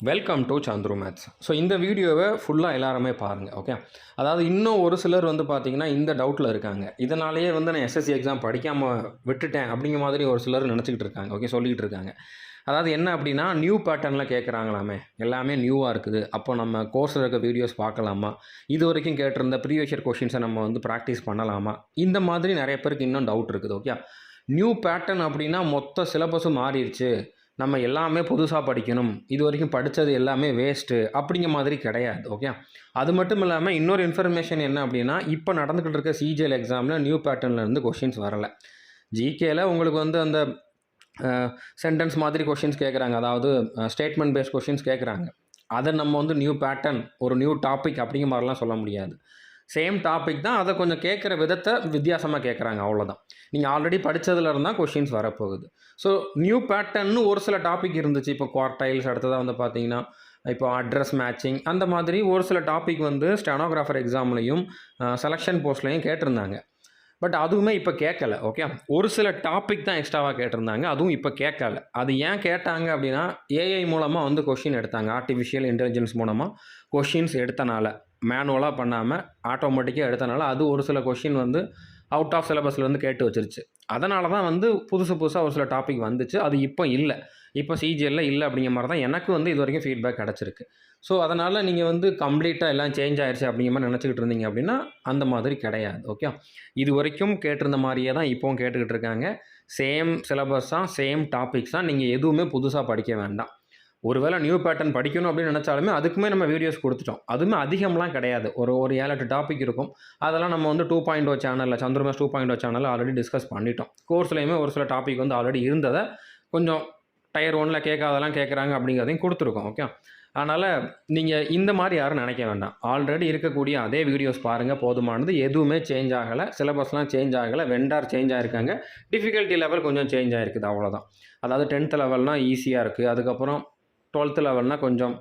Welcome to Chandru maths so இந்த வீடியோவை ஃபுல்லாக எல்லாருமே பாருங்கள் ஓகே அதாவது இன்னும் ஒரு சிலர் வந்து பார்த்தீங்கன்னா இந்த டவுட்டில் இருக்காங்க. இதனாலேயே வந்து நான் எஸ்எஸ்சி எக்ஸாம் படிக்காமல் விட்டுட்டேன் அப்படிங்கிற மாதிரி ஒரு சிலர் நினச்சிக்கிட்டு இருக்காங்க ஓகே சொல்லிக்கிட்டு இருக்காங்க. அதாவது என்ன அப்படின்னா நியூ பேட்டர்னில் கேட்குறாங்களாமே எல்லாமே நியூவாக இருக்குது. அப்போ நம்ம கோர்ஸில் இருக்க வீடியோஸ் பார்க்கலாமா? இது வரைக்கும் கேட்டிருந்த ப்ரீவியஸ் இயர் கொஷின்ஸை நம்ம வந்து ப்ராக்டிஸ் பண்ணலாமா? இந்த மாதிரி நிறைய பேருக்கு இன்னும் டவுட் இருக்குது ஓகே நியூ பேட்டர்ன் அப்படின்னா மொத்த சிலபஸும் மாறிடுச்சு. நம்ம எல்லாமே புதுசாக படிக்கணும். இது வரைக்கும் படித்தது எல்லாமே வேஸ்ட்டு அப்படிங்கிற மாதிரி கிடையாது ஓகே அது மட்டும் இல்லாமல் இன்னொரு இன்ஃபர்மேஷன் என்ன அப்படின்னா இப்போ நடந்துக்கிட்டு இருக்க சிஜிஎல் எக்ஸாமில் நியூ பேட்டர்ன்லேருந்து கொஷின்ஸ் வரலை. ஜிகேல உங்களுக்கு வந்து அந்த சென்டென்ஸ் மாதிரி கொஷின்ஸ் கேட்குறாங்க அதாவது ஸ்டேட்மெண்ட் பேஸ்ட் கொஷின்ஸ் கேட்குறாங்க அதை நம்ம வந்து நியூ பேட்டர்ன் ஒரு நியூ டாபிக் அப்படிங்கிற மாதிரிலாம் சொல்ல முடியாது. சேம் டாபிக் தான். அதை கொஞ்சம் கேட்குற விதத்தை வித்தியாசமாக கேட்குறாங்க. அவ்வளோதான் நீங்கள் ஆல்ரெடி படித்ததுல இருந்தால் கொஷின்ஸ் வரப்போகுது. ஸோ நியூ பேட்டர்ன்னு ஒரு சில டாபிக் இருந்துச்சு. இப்போ குவார்டைல்ஸ் அடுத்ததாக வந்து பார்த்தீங்கன்னா இப்போ அட்ரஸ் மேட்சிங் அந்த மாதிரி ஒரு சில டாபிக் வந்து ஸ்டெனோகிராஃபர் எக்ஸாம்லேயும் செலெக்ஷன் போஸ்ட்லேயும் கேட்டிருந்தாங்க. பட் அதுவுமே இப்போ கேட்கல. ஓகே ஒரு சில டாபிக் தான் எக்ஸ்ட்ராவாக கேட்டிருந்தாங்க. அதுவும் இப்போ கேட்கல. அது ஏன் கேட்டாங்க அப்படின்னா ஏஐ மூலமாக வந்து கொஷின் எடுத்தாங்க. ஆர்டிஃபிஷியல் இன்டெலிஜென்ஸ் மூலமாக கொஷின்ஸ் எடுத்தனால. மேனுவலாக பண்ணாமல் ஆட்டோமேட்டிக்காக எடுத்தனால அது ஒரு சில கொஷின் வந்து அவுட் ஆஃப் சிலபஸில் வந்து கேட்டு வச்சிருச்சு. அதனால தான் வந்து புதுசு புதுசாக ஒரு சில டாபிக் வந்துச்சு. அது இப்போ இல்லை. இப்போ சிஜிஎல்ல இல்லை அப்படிங்கிற மாதிரி தான் எனக்கு வந்து இது வரைக்கும் ஃபீட்பேக் கிடச்சிருக்கு. ஸோ அதனால் நீங்கள் வந்து கம்ப்ளீட்டாக எல்லாம் சேஞ்ச் ஆயிடுச்சு அப்படிங்கிற மாதிரி நினச்சிக்கிட்டு இருந்தீங்க அப்படின்னா அந்த மாதிரி கிடையாது. ஓகே இது வரைக்கும் கேட்டிருந்த மாதிரியே தான் இப்போவும் கேட்டுக்கிட்டு இருக்காங்க. சேம் சிலபஸ் தான் சேம் டாபிக்ஸ் தான் நீங்கள் எதுவுமே புதுசாக படிக்க வேண்டாம். ஒருவேளை நியூ பேட்டர்ன் படிக்கணும் அப்படின்னு நினச்சாலுமே அதுக்குமே நம்ம வீடியோஸ் கொடுத்துட்டோம். அதுவுமே அதிகம்லாம் கிடையாது. ஒரு ஒரு ஏழு எட்டு டாபிக் இருக்கும். அதெல்லாம் நம்ம வந்து டூ பாயிண்ட் ஓ சேனலில் சந்திரமேஷ் டூ பாயிண்ட் ஓ சேனலில் ஆல்ரெடி டிஸ்கஸ் பண்ணிட்டோம். கோர்ஸ்லையுமே ஒரு சில டாபிக் வந்து ஆல்ரெடி இருந்ததை கொஞ்சம் டயர் ஒனில் கேட்காதெல்லாம் கேட்குறாங்க அப்படிங்கிறதையும் கொடுத்துருக்கோம். ஓகே அதனால் நீங்கள் இந்த மாதிரி யாரும் நினைக்க வேண்டாம். ஆல்ரெடி இருக்கக்கூடிய அதே வீடியோஸ் பாருங்கள் போதுமானது. எதுவுமே சேஞ்ச் ஆகலை. சிலபஸ்லாம் சேஞ்ச் ஆகலை. வெண்டார் சேஞ்ச் ஆகிருக்காங்க டிஃபிகல்ட்டி லெவல் கொஞ்சம் சேஞ்ச் ஆகிருக்குது அவ்வளோதான் அதாவது டென்த் லெவல்னால் ஈஸியாக இருக்குது அதுக்கப்புறம் டுவெல்த்து லெவல்னால் கொஞ்சம்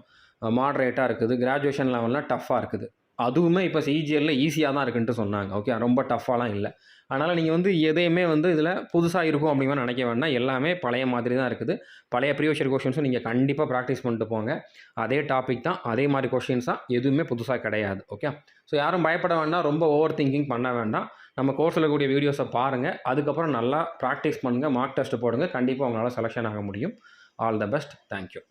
மாட்ரேட்டாக இருக்குது. கிராஜுவேஷன் லெவல்னால் டஃப்பாக இருக்குது. அதுவுமே இப்போ சிஜிஎல்ல ஈஸியாக தான் இருக்குன்ட்டு சொன்னாங்க. ஓகே ரொம்ப டஃப்பாலாம் இல்லை. அதனால் நீங்கள் வந்து எதையுமே வந்து இதில் புதுசாக இருக்கும் அப்படிங்கிற நினைக்க வேண்டாம். எல்லாமே பழைய மாதிரி தான் இருக்குது. பழைய ப்ரீவியஸ் கொஷின்ஸும் நீங்கள் கண்டிப்பாக ப்ராக்டிஸ் பண்ணிட்டு போங்க. அதே டாபிக் தான் அதே மாதிரி கொஷின்ஸ் தான் எதுவுமே புதுசாக கிடையாது. ஓகே ஸோ யாரும் பயப்பட வேண்டாம். ரொம்ப ஓவர் திங்கிங் பண்ண வேண்டாம். நம்ம கோர்ஸில் கூடிய வீடியோஸை பாருங்கள் அதுக்கப்புறம் நல்லா ப்ராக்டிஸ் பண்ணுங்கள் மார்க் டெஸ்ட் போடுங்க. கண்டிப்பாக உங்களால் செலெக்ஷன் ஆக முடியும். All the best thank you